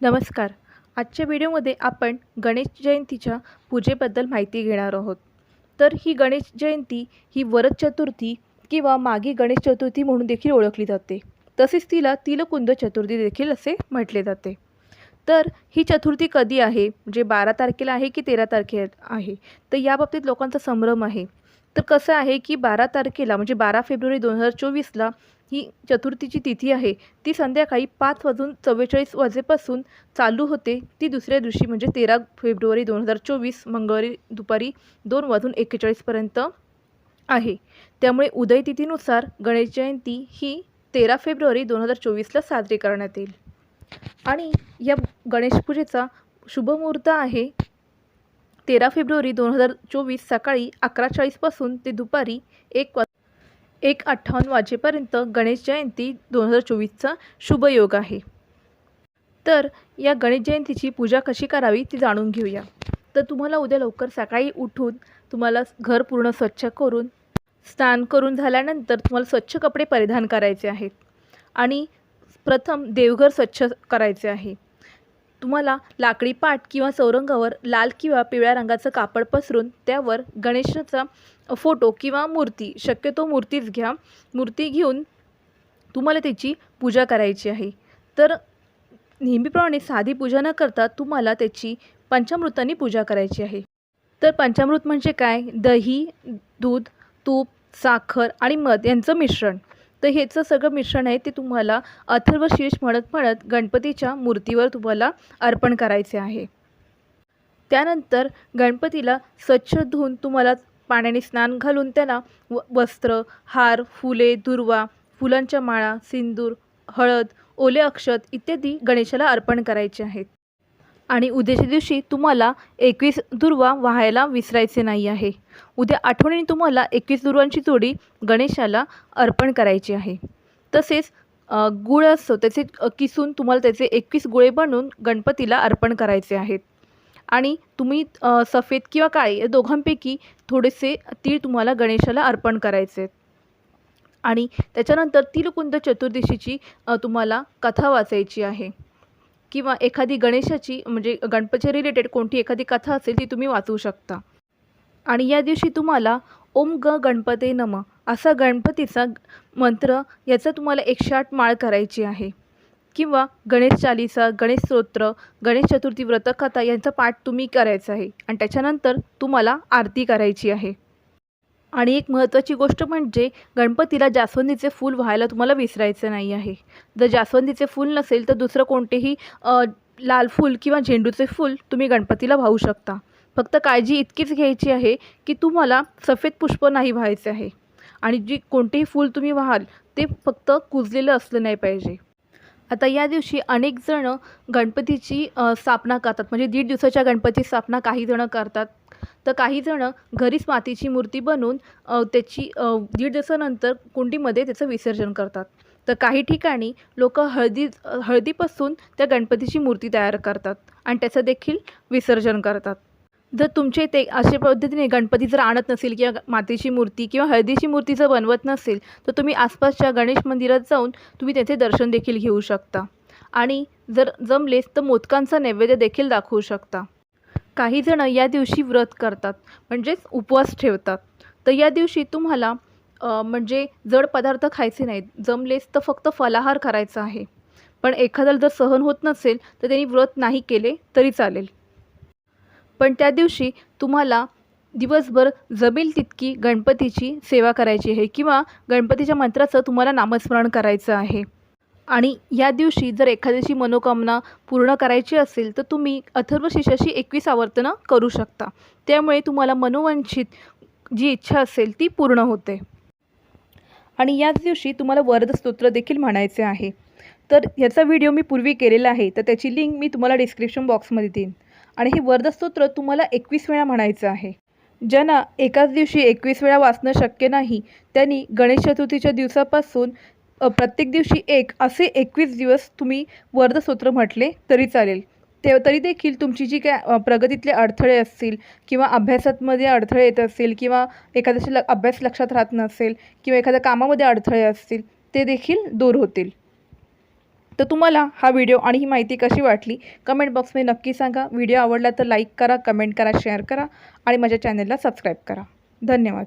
नमस्कार. आजच्या व्हिडिओमध्ये आपण गणेश जयंतीच्या पूजेबद्दल माहिती घेणार आहोत. तर ही गणेश जयंती ही वरद चतुर्थी किंवा मागी गणेश चतुर्थी म्हणून देखील ओळखली जाते. तसेच तिला तिलकुंद चतुर्थी देखील असे म्हटले जाते. तर ही चतुर्थी कधी आहे? म्हणजे बारा तारखेला आहे की तेरा तारखेला आहे? तर याबाबतीत लोकांचा संभ्रम आहे. तर कसं आहे की बारा तारखेला म्हणजे बारा फेब्रुवारी दोन हजार चोवीसला ही चतुर्थीची तिथी आहे. ती संध्याकाळी पाच वाजून चव्वेचाळीस वाजेपासून चालू होते. ती दुसऱ्या दिवशी म्हणजे तेरा फेब्रुवारी दोन हजार चोवीस मंगळवारी दुपारी दोन वाजून एक्केचाळीसपर्यंत आहे. त्यामुळे उदय तिथीनुसार गणेश जयंती ही तेरा फेब्रुवारी दोन हजार चोवीसला साजरी करण्यात येईल. आणि या गणेश पूजेचा शुभमुहूर्त आहे तेरा फेब्रुवारी दोन हजार चोवीस सकाळी अकरा चाळीसपासून ते दुपारी एक वाज एक अठ्ठावन्न वाजेपर्यंत गणेश जयंती दोन हजार चोवीसचा शुभयोग आहे. तर या गणेश जयंतीची पूजा कशी करावी ती जाणून घेऊया. तर तुम्हाला उद्या लवकर सकाळी उठून तुम्हाला घर पूर्ण स्वच्छ करून स्नान करून झाल्यानंतर तुम्हाला स्वच्छ कपडे परिधान करायचे आहेत. आणि प्रथम देवघर स्वच्छ करायचे आहे. तुम्हाला लाकडी पाट किंवा चौरंगावर लाल किंवा पिवळ्या रंगाचं कापड पसरून त्यावर गणेशाचा फोटो किंवा मूर्ती शक्यतो मूर्तीच घ्या. मूर्ती घेऊन तुम्हाला त्याची पूजा करायची आहे. तर नेहमीप्रमाणे साधी पूजा न करता तुम्हाला त्याची पंचामृतांनी पूजा करायची आहे. तर पंचामृत म्हणजे काय? दही दूध तूप साखर आणि मध यांचं मिश्रण. तर ह्याचं सगळं मिश्रण आहे ते तुम्हाला अथर्व शीर्ष म्हणत म्हणत गणपतीच्या मूर्तीवर तुम्हाला अर्पण करायचे आहे. त्यानंतर गणपतीला स्वच्छ धुवून तुम्हाला पाण्याने स्नान घालून त्याला व वस्त्र हार फुले दुर्वा फुलांच्या माळा सिंदूर हळद ओले अक्षत इत्यादी गणेशाला अर्पण करायचे आहेत. आणि उद्याच्या दिवशी तुम्हाला एकवीस दुर्वा वाहायला विसरायचे नाही आहे. उद्या आठवणीने तुम्हाला एकवीस दुर्वांची जोडी गणेशाला अर्पण करायची आहे. तसेच गुळ असतो त्याचे किसून तुम्हाला त्याचे एकवीस गुळे बनवून गणपतीला अर्पण करायचे आहेत. आणि तुम्ही सफेद किंवा काळे या दोघांपैकी थोडेसे तीळ तुम्हाला गणेशाला अर्पण करायचे आहेत. आणि त्याच्यानंतर तिलकुंद चतुर्दशीची तुम्हाला कथा वाचायची आहे. किंवा एखादी गणेशाची म्हणजे गणपती रिलेटेड कोणती एखादी कथा असेल ती तुम्ही वाचू शकता. आणि या दिवशी तुम्हाला ओम ग गणपते नम असा गणपतीचा मंत्र याचा तुम्हाला एकशे आठ माळ करायची आहे. किंवा गणेश चालिसा गणेश स्तोत्र गणेश चतुर्थी व्रतकथा यांचा पाठ तुम्ही करायचा आहे. आणि त्याच्यानंतर तुम्हाला आरती करायची आहे. आणि एक महत्त्वाची गोष्ट म्हणजे गणपतीला जास्वंदीचे फूल व्हायला तुम्हाला विसरायचं नाही आहे. जर जास्वंदीचे फूल नसेल तर दुसरं कोणतेही लाल फूल किंवा झेंडूचे फूल तुम्ही गणपतीला वाहू शकता. फक्त काळजी इतकीच घ्यायची आहे की तुम्हाला सफेद पुष्प नाही व्हायचे आहे. आणि जी कोणतेही फूल तुम्ही व्हाल ते फक्त कुजलेलं असलं नाही पाहिजे. आता या दिवशी अनेक जण गणपतीची स्थापना करतात. म्हणजे दीड दिवसाच्या गणपती स्थापना काही जणं करतात. तर काही जणं घरीच मातीची मूर्ती बनवून त्याची दीड दिवसानंतर कुंडीमध्ये त्याचं विसर्जन करतात. तर काही ठिकाणी लोक हळदी हळदीपासून त्या गणपतीची मूर्ती तयार करतात आणि त्याचं देखील विसर्जन करतात. जर तुमच्या इथे अशा पद्धतीने गणपती जर आणत नसेल किंवा मातीची मूर्ती किंवा हळदीची मूर्ती जर बनवत नसेल तर तुम्ही आसपासच्या गणेश मंदिरात जाऊन तुम्ही त्याचे दर्शन देखील घेऊ शकता. आणि जर जमलेच तर मोदकांचा नैवेद्य देखील दाखवू शकता. काहीजणं या दिवशी व्रत करतात म्हणजेच उपवास ठेवतात. तर या दिवशी तुम्हाला म्हणजे जड पदार्थ खायचे नाहीत. जमलेच तर फक्त फलाहार करायचा आहे. पण एखाद्याला जर सहन होत नसेल तर त्यांनी व्रत नाही केले तरी चालेल. पण त्या दिवशी तुम्हाला दिवसभर जमेल तितकी गणपतीची सेवा करायची आहे किंवा गणपतीच्या मंत्राचं तुम्हाला नामस्मरण करायचं आहे. आणि या दिवशी जर एखाद्याची मनोकामना पूर्ण करायची असेल तर तुम्ही अथर्वशीर्षाची एकवीस आवर्तनं करू शकता. त्यामुळे तुम्हाला मनोवांछित जी इच्छा असेल ती पूर्ण होते. आणि याच दिवशी तुम्हाला वरद स्तोत्र देखील म्हणायचे आहे. तर ह्याचा व्हिडिओ मी पूर्वी केलेला आहे तर त्याची लिंक मी तुम्हाला डिस्क्रिप्शन बॉक्समध्ये देईन. आणि हे वरद स्तोत्र तुम्हाला एकवीस वेळा म्हणायचं आहे. ज्यांना एकाच दिवशी एकवीस वेळा वाचणं शक्य नाही त्यांनी गणेश चतुर्थीच्या दिवसापासून प्रत्येक दिवशी एक असे एकवीस दिवस तुम्ही वर्धसूत्र म्हटले तरी चालेल. ते तरी देखील तुमची जी काय प्रगतीतले अडथळे असतील किंवा अभ्यासातमध्ये अडथळे येत असतील किंवा एखाद्याचे ल अभ्यास लक्षात राहत नसेल किंवा एखाद्या कामामध्ये अडथळे असतील ते देखील दूर होतील. तर तुम्हाला हा व्हिडिओ आणि ही माहिती कशी वाटली कमेंट बॉक्समध्ये नक्की सांगा. व्हिडिओ आवडला तर लाईक करा कमेंट करा शेअर करा आणि माझ्या चॅनलला सबस्क्राईब करा. धन्यवाद.